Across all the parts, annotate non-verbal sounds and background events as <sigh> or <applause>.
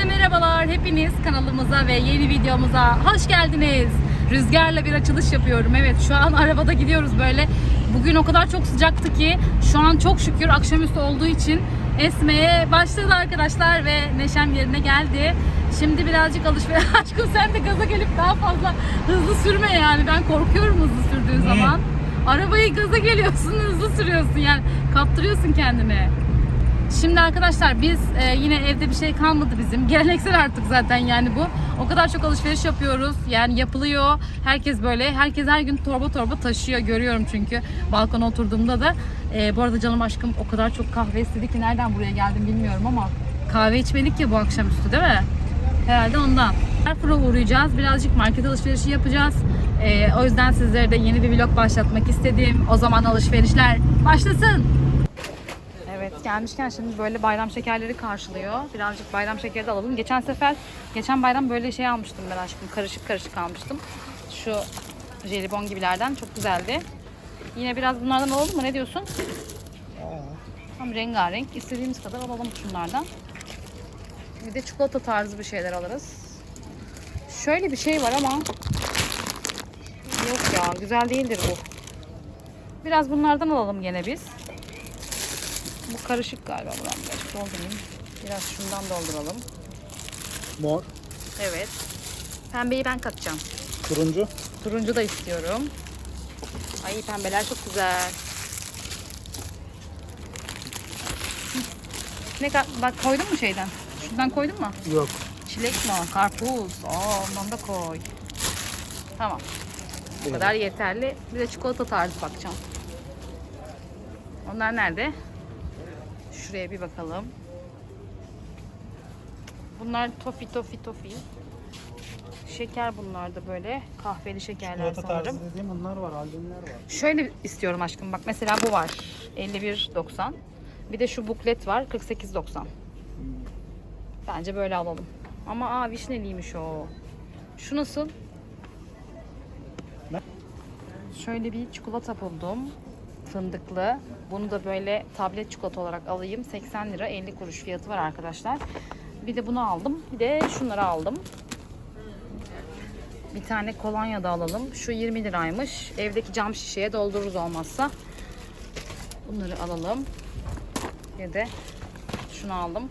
Herkese merhabalar. Hepiniz kanalımıza ve yeni videomuza hoş geldiniz. Rüzgarla bir açılış yapıyorum. Evet şu an <laughs> arabada gidiyoruz böyle. Bugün o kadar çok sıcaktı ki şu an çok şükür akşamüstü olduğu için esmeye başladı arkadaşlar ve neşem yerine geldi. Şimdi birazcık alışveriş. <laughs> Aşkım sen de gaza gelip daha fazla hızlı sürme yani. Ben korkuyorum hızlı sürdüğün zaman. Arabayı gaza geliyorsun hızlı sürüyorsun yani kaptırıyorsun kendini. Şimdi arkadaşlar biz e, yine evde bir şey kalmadı bizim. <laughs> Geleneksel artık zaten yani bu. O kadar çok alışveriş yapıyoruz. Yani yapılıyor. Herkes böyle. Herkes her gün torba torba taşıyor. Görüyorum çünkü balkona oturduğumda da. E, bu arada canım aşkım o kadar çok kahve istedi ki nereden buraya geldim bilmiyorum ama kahve içmedik ya bu akşamüstü değil mi? Herhalde ondan. Carrefour'a uğrayacağız. Birazcık market alışverişi yapacağız. E, o yüzden sizlere de yeni bir vlog başlatmak istedim. O zaman alışverişler başlasın. Gelmişken şimdi böyle bayram şekerleri karşılıyor. Birazcık bayram şekeri de alalım. Geçen sefer, geçen bayram böyle şey almıştım ben aşkım. Karışık karışık almıştım. Şu jelibon gibilerden çok güzeldi. Yine biraz bunlardan alalım mı? Ne diyorsun? Tam rengarenk. İstediğimiz kadar alalım şunlardan. Bir de çikolata tarzı bir şeyler alırız. Şöyle bir şey var ama yok ya güzel değildir bu. Biraz bunlardan alalım gene biz. Bu karışık galiba buradan biraz doldurayım. Biraz şundan dolduralım. Mor, Evet. Pembeyi ben katacağım. turuncu. Turuncu da istiyorum. Ay pembeler çok güzel. Ne ka- bak koydun mu şeyden? Şundan koydun mu? Yok. Çilek mi? o? Karpuz. Aa, ondan da koy. Tamam. Bu kadar yeterli. Bir de çikolata tarzı bakacağım. Onlar nerede? Şuraya bir bakalım. Bunlar tofi tofi tofi. Şeker bunlar da böyle. Kahveli şekerler Çikolata sanırım. tarzı dediğim bunlar var, albümler var. Şöyle istiyorum aşkım. Bak mesela bu var. 51.90. Bir de şu buklet var. 48.90. Bence böyle alalım. Ama aa vişneliymiş o. Şu nasıl? Ne? Şöyle bir çikolata buldum. Fındıklı. Bunu da böyle tablet çikolata olarak alayım. 80 lira 50 kuruş fiyatı var arkadaşlar. Bir de bunu aldım. Bir de şunları aldım. Bir tane kolonya da alalım. Şu 20 liraymış. Evdeki cam şişeye doldururuz olmazsa. Bunları alalım. Bir de şunu aldım.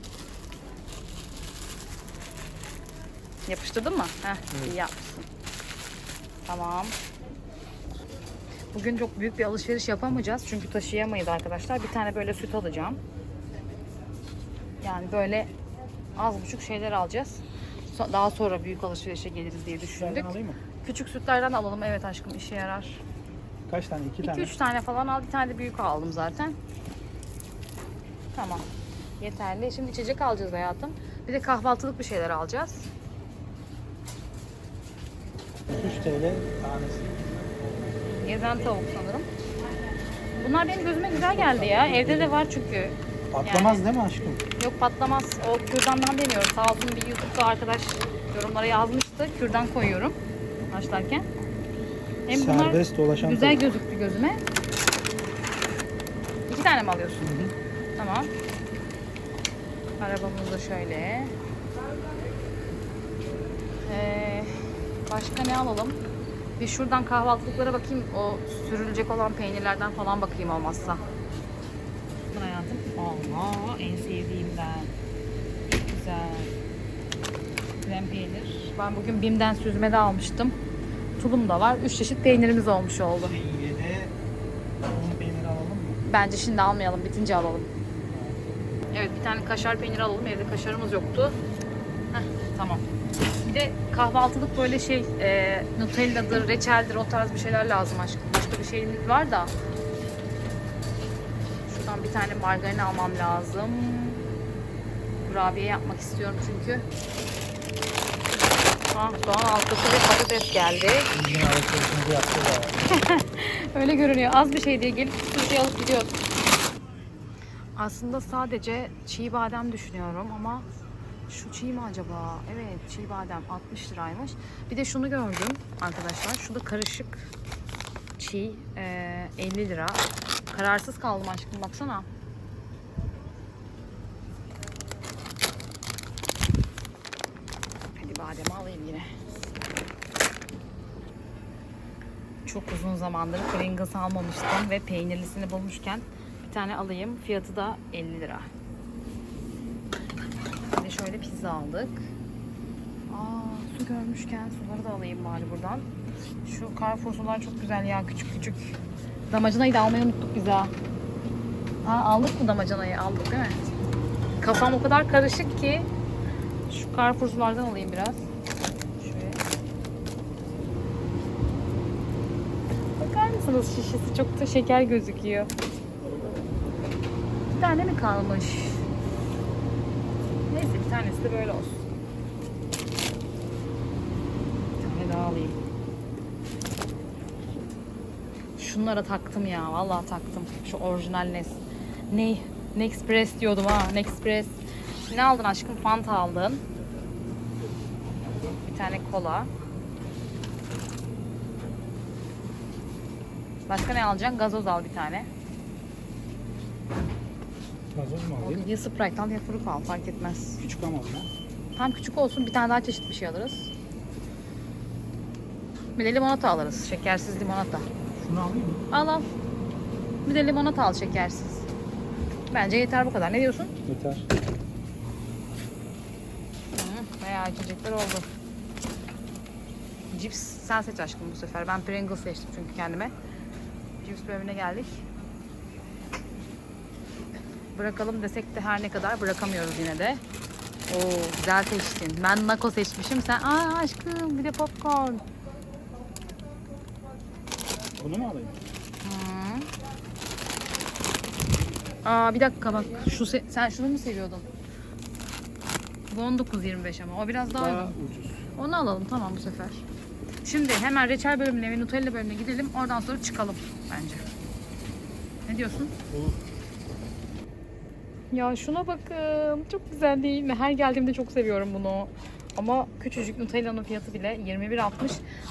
Yapıştırdın mı? Heh, iyi yapmışsın. Tamam. Bugün çok büyük bir alışveriş yapamayacağız. Çünkü taşıyamayız arkadaşlar. Bir tane böyle süt alacağım. Yani böyle az buçuk şeyler alacağız. Daha sonra büyük alışverişe geliriz diye düşündük. Nereden alayım mı? Küçük sütlerden alalım. Evet aşkım işe yarar. Kaç tane? İki tane. 2-3 tane falan al. Bir tane de büyük aldım zaten. Tamam. Yeterli. Şimdi içecek alacağız hayatım. Bir de kahvaltılık bir şeyler alacağız. 3 TL tanesi. Gezen tavuk sanırım. Bunlar benim gözüme güzel geldi ya. Evde de var çünkü. Patlamaz değil mi aşkım? Yok patlamaz. O kürdandan demiyorum. Sağ olsun bir YouTube'da arkadaş yorumlara yazmıştı. Kürdan koyuyorum haşlarken. Hem bunlar Serbest dolaşan güzel tavuk. gözüktü gözüme. İki tane mi alıyorsun? Hı hı. Tamam. Arabamız da şöyle. Ee, başka ne alalım? Bir şuradan kahvaltılıklara bakayım. O sürülecek olan peynirlerden falan bakayım olmazsa. Bu hayatım. Allah en sevdiğimden. Güzel. Krem peynir. Ben bugün Bim'den süzme de almıştım. Tulum da var. Üç çeşit peynirimiz olmuş oldu. İyi de peyniri alalım mı? Bence şimdi almayalım. Bitince alalım. Evet bir tane kaşar peyniri alalım. Evde kaşarımız yoktu. Heh, tamam. Bir de kahvaltılık böyle şey e, Nutella'dır, reçeldir o tarz bir şeyler lazım aşkım. Başka bir şeyimiz var da. Şuradan bir tane margarin almam lazım. Kurabiye yapmak istiyorum çünkü. Ah, soğan halkası ve patates geldi. Bizim alışverişimizi. <laughs> Öyle görünüyor. Az bir şey diye gelip sushi alıp gidiyoruz. Aslında sadece çiğ badem düşünüyorum ama şu çiğ mi acaba? Evet çiğ badem 60 liraymış. Bir de şunu gördüm arkadaşlar. Şu da karışık çiğ e, 50 lira. Kararsız kaldım aşkım baksana. bademi alayım yine. Çok uzun zamandır Pringles almamıştım ve peynirlisini bulmuşken bir tane alayım. Fiyatı da 50 lira. Şöyle pizza aldık. Aa, su görmüşken suları da alayım bari buradan. Şu Carrefour sular çok güzel ya küçük küçük. Damacanayı da almayı unuttuk biz ha. Ha, aldık mı damacanayı? Aldık değil mi? Kafam o kadar karışık ki şu Carrefour sulardan alayım biraz. Şöyle. Şişesi çok da şeker gözüküyor. Bir tane mi kalmış? Tanesi de böyle olsun. Bir tane daha alayım. Şunlara taktım ya. Vallahi taktım. Şu orijinal Nes. Ne? Nexpress diyordum ha. Nexpress. Ne aldın aşkım? Fanta aldın. Bir tane kola. Başka ne alacaksın? Gazoz al bir tane. Gazoz mu alayım? Ya Sprite al ya Fruk al fark etmez. Küçük ama ya. Tam küçük olsun bir tane daha çeşit bir şey alırız. Bir de limonata alırız. Şekersiz limonata. Şunu alayım mı? Al al. Bir de limonata al şekersiz. Bence yeter bu kadar. Ne diyorsun? Yeter. Hı, Veya içecekler oldu. Cips sen seç aşkım bu sefer. Ben Pringles seçtim çünkü kendime. Cips bölümüne geldik. Bırakalım desek de her ne kadar bırakamıyoruz yine de. Oo güzel seçtin. Ben Nako seçmişim. Sen aa aşkım bir de popcorn. Bunu mu alayım? Hı. Aa bir dakika bak. Şu se- sen şunu mu seviyordun? Bu 19.25 ama o biraz daha, Daha uygun. ucuz. Onu alalım tamam bu sefer. Şimdi hemen reçel bölümüne ve Nutella bölümüne gidelim. Oradan sonra çıkalım bence. Ne diyorsun? Olur. Ya şuna bakın. Çok güzel değil mi? Her geldiğimde çok seviyorum bunu. Ama küçücük Nutella'nın fiyatı bile 21.60.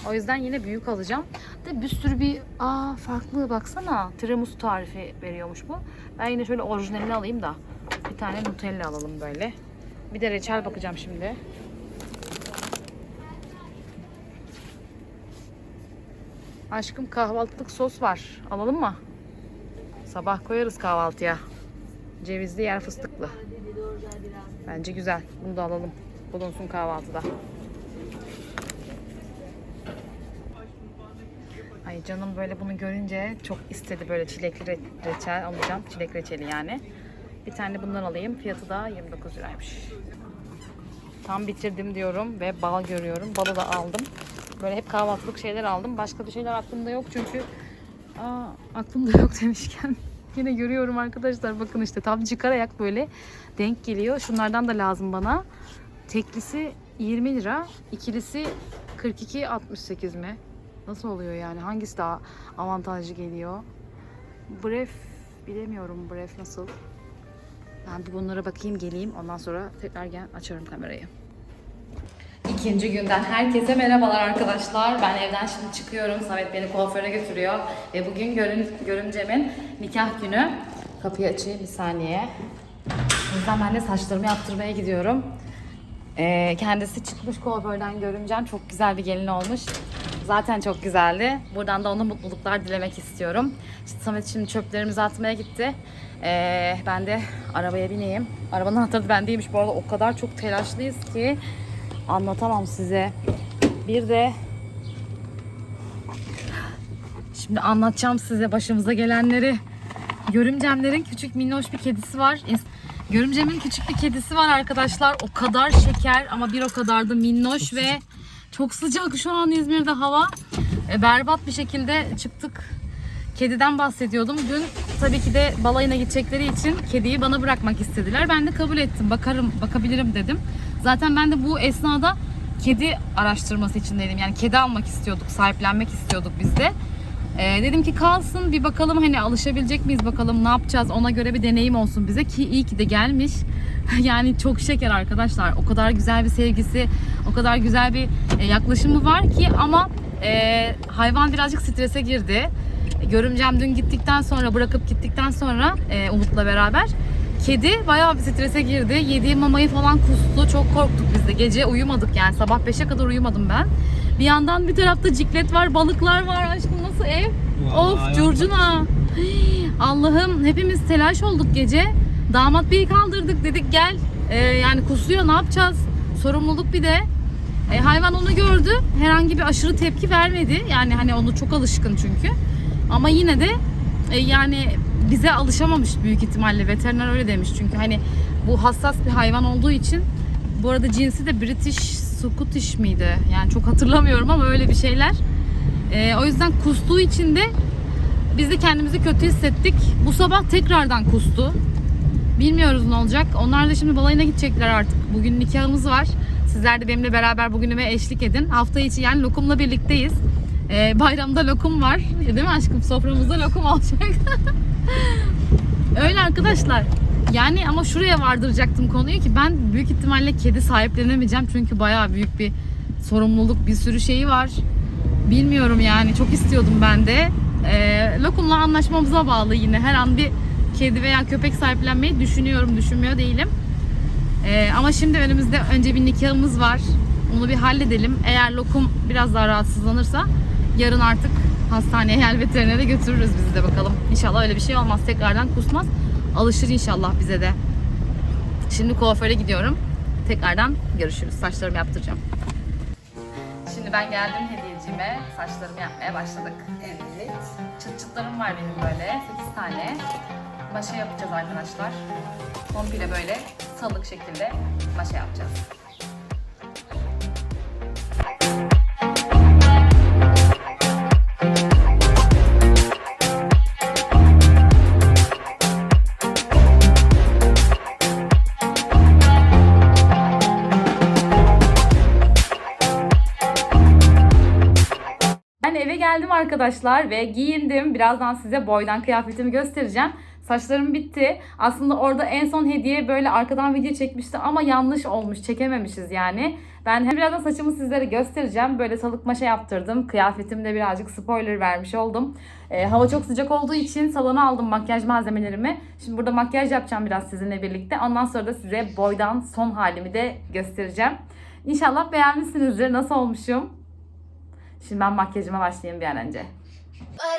O yüzden yine büyük alacağım. De bir sürü bir aa farklı baksana. Tiramisu tarifi veriyormuş bu. Ben yine şöyle orijinalini alayım da bir tane Nutella alalım böyle. Bir de reçel bakacağım şimdi. Aşkım kahvaltılık sos var. Alalım mı? Sabah koyarız kahvaltıya. Cevizli yer fıstıklı. Bence güzel. Bunu da alalım. Bulunsun kahvaltıda. Ay canım böyle bunu görünce çok istedi böyle çilekli re- reçel alacağım. Çilek reçeli yani. Bir tane bundan alayım. Fiyatı da 29 liraymış. Tam bitirdim diyorum ve bal görüyorum. Balı da aldım. Böyle hep kahvaltılık şeyler aldım. Başka bir şeyler aklımda yok çünkü Aa, aklımda yok <laughs> demişken yine görüyorum arkadaşlar. Bakın işte tam çıkararak böyle denk geliyor. Şunlardan da lazım bana. Teklisi 20 lira, ikilisi 42.68 mi? Nasıl oluyor yani? Hangisi daha avantajlı geliyor? Bref bilemiyorum Bref nasıl. Ben bir bunlara bakayım geleyim. Ondan sonra tekrar gel açarım kamerayı. İkinci günden herkese merhabalar arkadaşlar. Ben evden şimdi çıkıyorum. Samet beni kuaföre götürüyor. Ve bugün görün, görümcemin nikah günü. Kapıyı açayım bir saniye. O yüzden ben de saçlarımı yaptırmaya gidiyorum. Ee, kendisi çıkmış kuaförden görümcem. Çok güzel bir gelin olmuş. Zaten çok güzeldi. Buradan da ona mutluluklar dilemek istiyorum. İşte Samet şimdi çöplerimizi atmaya gitti. Ee, ben de arabaya bineyim. Arabanın anahtarı bendeymiş. Bu arada o kadar çok telaşlıyız ki anlatamam size. Bir de şimdi anlatacağım size başımıza gelenleri. Görümcemlerin küçük minnoş bir kedisi var. Görümcemin küçük bir kedisi var arkadaşlar. O kadar şeker ama bir o kadar da minnoş ve çok sıcak şu an İzmir'de hava. E, berbat bir şekilde çıktık. Kediden bahsediyordum. Dün tabii ki de balayına gidecekleri için kediyi bana bırakmak istediler. Ben de kabul ettim. Bakarım, bakabilirim dedim. Zaten ben de bu esnada kedi araştırması içindeydim. Yani kedi almak istiyorduk, sahiplenmek istiyorduk biz de. Ee, dedim ki kalsın bir bakalım hani alışabilecek miyiz bakalım ne yapacağız ona göre bir deneyim olsun bize ki iyi ki de gelmiş. <laughs> yani çok şeker arkadaşlar o kadar güzel bir sevgisi o kadar güzel bir e, yaklaşımı var ki ama e, hayvan birazcık strese girdi. Görümcem dün gittikten sonra bırakıp gittikten sonra e, Umut'la beraber kedi bayağı bir strese girdi. Yediği mamayı falan kustu. Çok korktuk biz de. Gece uyumadık yani. Sabah 5'e kadar uyumadım ben. Bir yandan bir tarafta ciklet var, balıklar var. Aşkım nasıl ev? Vallahi of curcuna. <gasps> Allah'ım hepimiz telaş olduk gece. Damat beyi kaldırdık dedik gel. Ee, yani kusuyor ne yapacağız? Sorumluluk bir de. E, hayvan onu gördü. Herhangi bir aşırı tepki vermedi. Yani hani onu çok alışkın çünkü. Ama yine de e, yani bize alışamamış büyük ihtimalle. Veteriner öyle demiş çünkü hani bu hassas bir hayvan olduğu için. Bu arada cinsi de British Scottish miydi? Yani çok hatırlamıyorum ama öyle bir şeyler. E, o yüzden kustuğu için de biz de kendimizi kötü hissettik. Bu sabah tekrardan kustu. Bilmiyoruz ne olacak. Onlar da şimdi balayına gidecekler artık. Bugün nikahımız var. Sizler de benimle beraber bugünüme eşlik edin. Hafta içi yani lokumla birlikteyiz. Ee, bayramda lokum var. Değil mi aşkım? Soframızda lokum olacak. <laughs> <laughs> Öyle arkadaşlar. Yani ama şuraya vardıracaktım konuyu ki ben büyük ihtimalle kedi sahiplenemeyeceğim. Çünkü bayağı büyük bir sorumluluk, bir sürü şeyi var. Bilmiyorum yani çok istiyordum ben de. Ee, lokumla anlaşmamıza bağlı yine. Her an bir kedi veya köpek sahiplenmeyi düşünüyorum, düşünmüyor değilim. Ee, ama şimdi önümüzde önce bir nikahımız var. Onu bir halledelim. Eğer lokum biraz daha rahatsızlanırsa yarın artık hastaneye yani veterinere götürürüz bizi de bakalım. İnşallah öyle bir şey olmaz. Tekrardan kusmaz. Alışır inşallah bize de. Şimdi kuaföre gidiyorum. Tekrardan görüşürüz. Saçlarımı yaptıracağım. Şimdi ben geldim hediyecime. Saçlarımı yapmaya başladık. Evet. Çıt çıtlarım var benim böyle. 8 tane. Maşa yapacağız arkadaşlar. Komple böyle salık şekilde maşa yapacağız. Arkadaşlar ve giyindim. Birazdan size boydan kıyafetimi göstereceğim. Saçlarım bitti. Aslında orada en son hediye böyle arkadan video çekmişti ama yanlış olmuş. Çekememişiz yani. Ben hem birazdan saçımı sizlere göstereceğim. Böyle salık maşa yaptırdım. Kıyafetimde birazcık spoiler vermiş oldum. Ee, hava çok sıcak olduğu için salona aldım makyaj malzemelerimi. Şimdi burada makyaj yapacağım biraz sizinle birlikte. Ondan sonra da size boydan son halimi de göstereceğim. İnşallah beğenmişsinizdir. Nasıl olmuşum? Şimdi ben makyajıma başlayayım bir an önce. But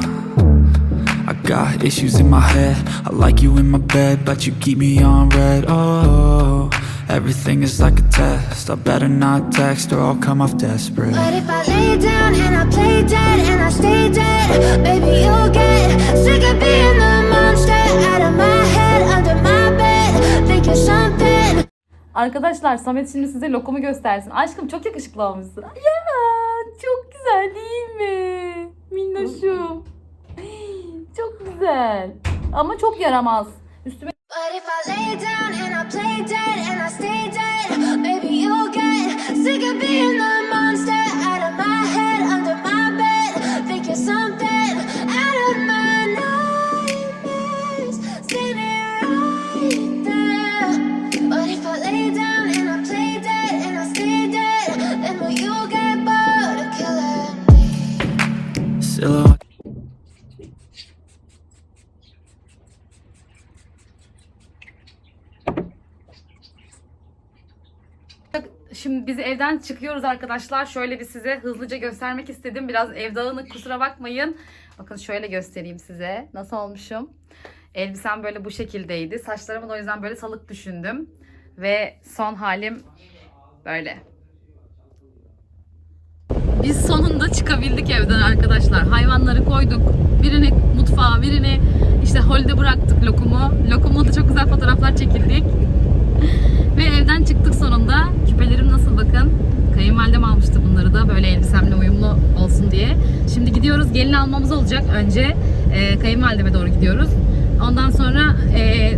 Got issues in my head. I like you in my bed, but you keep me on red. Oh, everything is like a test. I better not text or I'll come off desperate. But if I lay down and I play dead and I stay dead, maybe you'll get sick of being the monster out of my head, under my bed. Think you're something. Arkadaşlar Samet şimdi size lokumu göstersin. Aşkım çok yakışıklı olmuşsun. Ya çok güzel değil mi? Minnoşum. Çok güzel. Ama çok yaramaz. Üstüme But evden çıkıyoruz arkadaşlar. Şöyle bir size hızlıca göstermek istedim. Biraz ev dağınık kusura bakmayın. Bakın şöyle göstereyim size. Nasıl olmuşum? Elbisem böyle bu şekildeydi. Saçlarımı da o yüzden böyle salık düşündüm. Ve son halim Böyle. Biz sonunda çıkabildik evden arkadaşlar. Hayvanları koyduk. Birini mutfağa, birini işte holde bıraktık lokumu. Lokumla da çok güzel fotoğraflar çekildik. Ve evden çıktık sonunda. Küpelerim nasıl bakın. Kayınvalidem almıştı bunları da böyle elbisemle uyumlu olsun diye. Şimdi gidiyoruz. Gelin almamız olacak. Önce e, kayınvalideme doğru gidiyoruz. Ondan sonra e,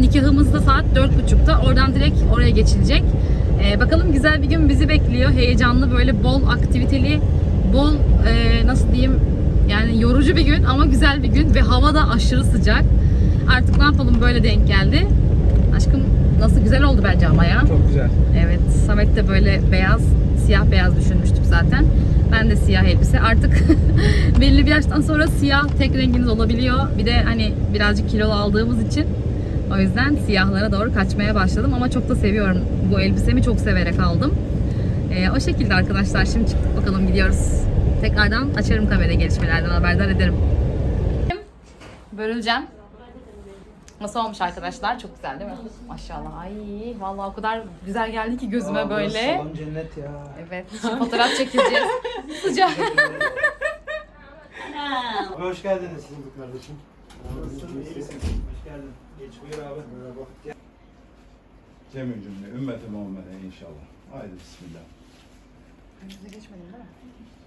nikahımız da saat 4.30'da. Oradan direkt oraya geçilecek. E, bakalım güzel bir gün bizi bekliyor. Heyecanlı böyle bol aktiviteli, bol e, nasıl diyeyim yani yorucu bir gün ama güzel bir gün ve hava da aşırı sıcak. Artık ne yapalım böyle denk geldi. Aşkım nasıl güzel oldu bence ama ya. Çok güzel. Evet, Samet de böyle beyaz, siyah beyaz düşünmüştük zaten. Ben de siyah elbise. Artık <laughs> belli bir yaştan sonra siyah tek renginiz olabiliyor. Bir de hani birazcık kilolu aldığımız için o yüzden siyahlara doğru kaçmaya başladım. Ama çok da seviyorum. Bu elbisemi çok severek aldım. Ee, o şekilde arkadaşlar. Şimdi çıktık bakalım gidiyoruz. Tekrardan açarım kamera gelişmelerden haberdar ederim. Börüleceğim. Nasıl olmuş arkadaşlar? Çok güzel değil mi? Maşallah. Ay vallahi o kadar güzel geldi ki gözüme böyle. Salon cennet ya. Evet. şimdi fotoğraf çekileceğiz. <laughs> Sıcak. Hoş geldiniz siz bu kardeşim. Hoş geldin. Geç buyur abi. Merhaba. Cemil cümle, ümmeti Muhammed'e inşallah. Haydi bismillah. Gazaba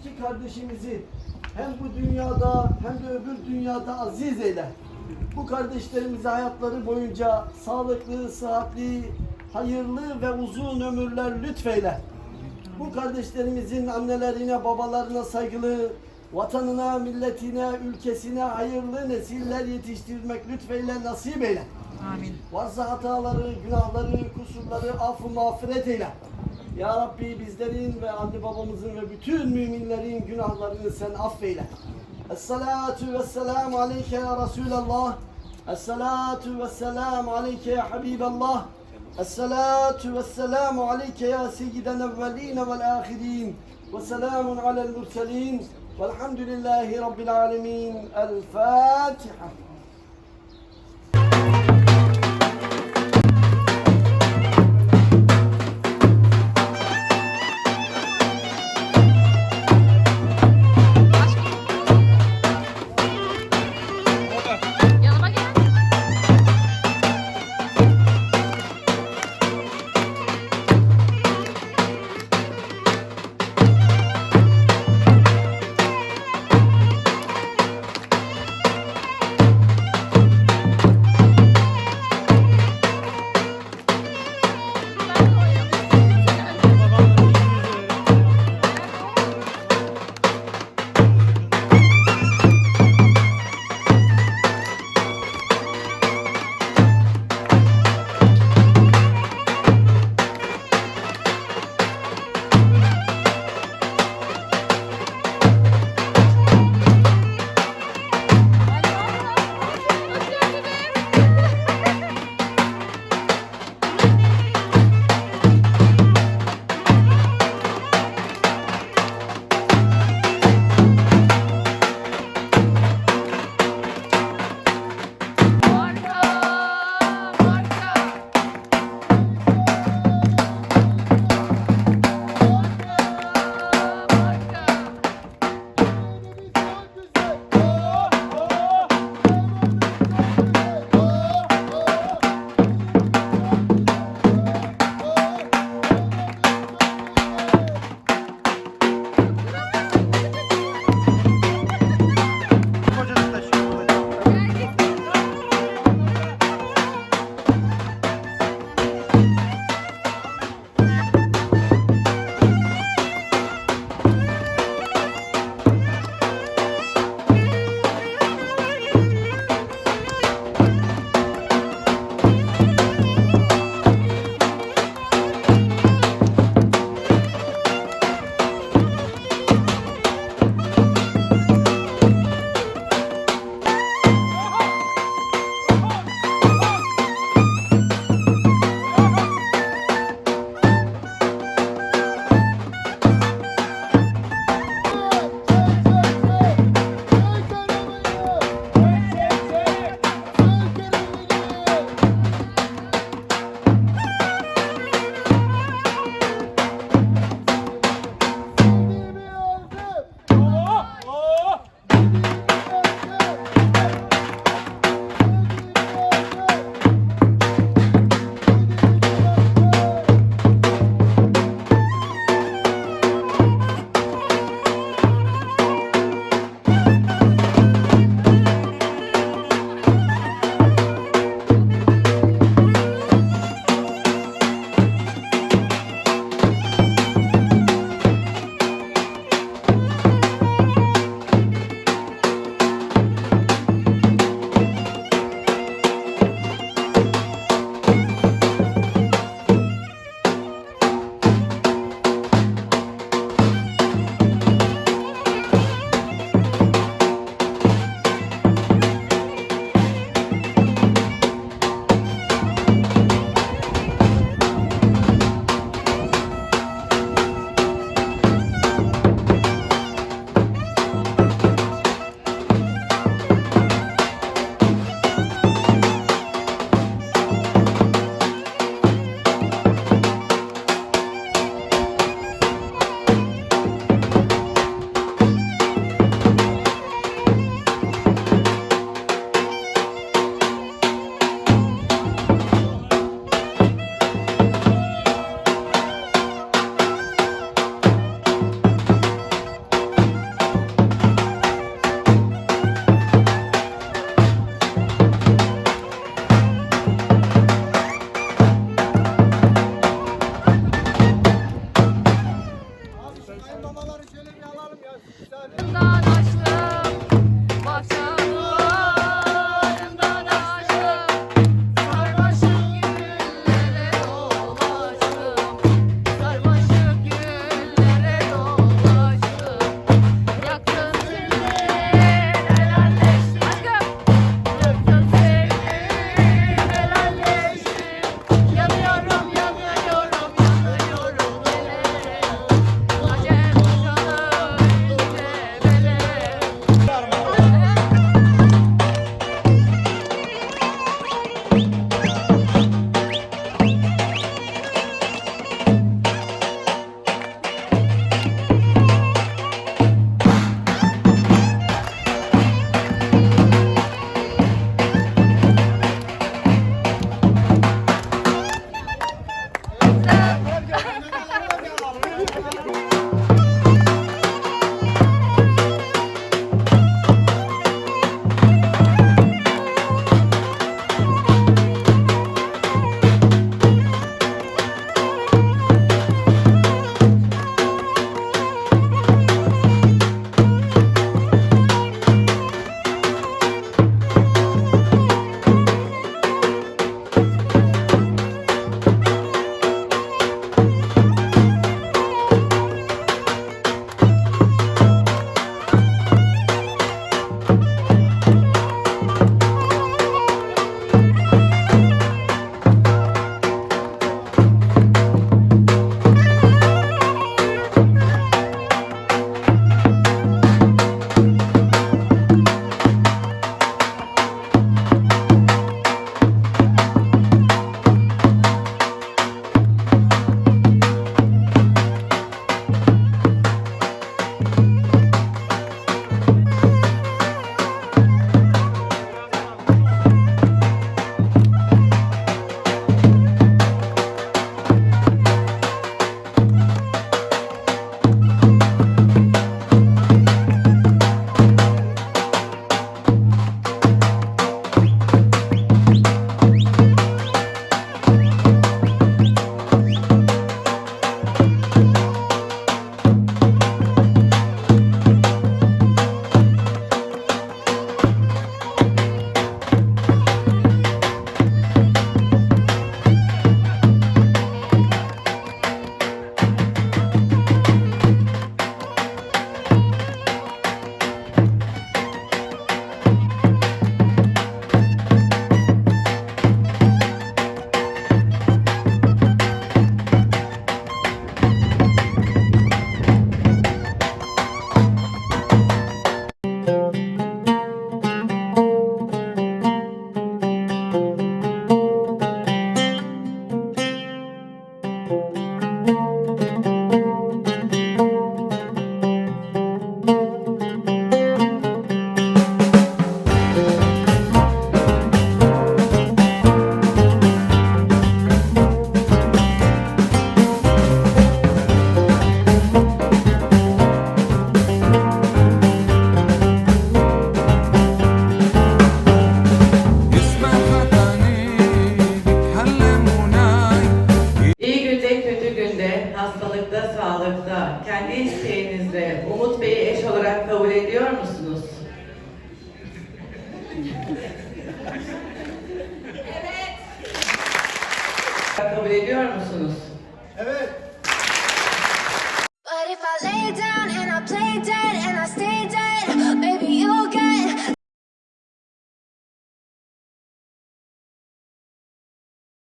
iki kardeşimizi hem bu dünyada hem de öbür dünyada aziz eyle. Bu kardeşlerimize hayatları boyunca sağlıklı, sıhhatli, hayırlı ve uzun ömürler lütfeyle. Bu kardeşlerimizin annelerine, babalarına saygılı, vatanına, milletine, ülkesine hayırlı nesiller yetiştirmek lütfeyle nasip eyle. Amin. Varsa hataları, günahları, kusurları affı mağfiret eyle. Ya Rabbi bizlerin ve anne babamızın ve bütün müminlerin günahlarını sen affeyle. Esselatu vesselamu aleyke ya Resulallah. Esselatu vesselamu aleyke ya Habiballah. Esselatu vesselamu aleyke ya seyyiden evveline vel ahirin. Ve selamun alel murselin. Velhamdülillahi Rabbil alemin. El Fatiha.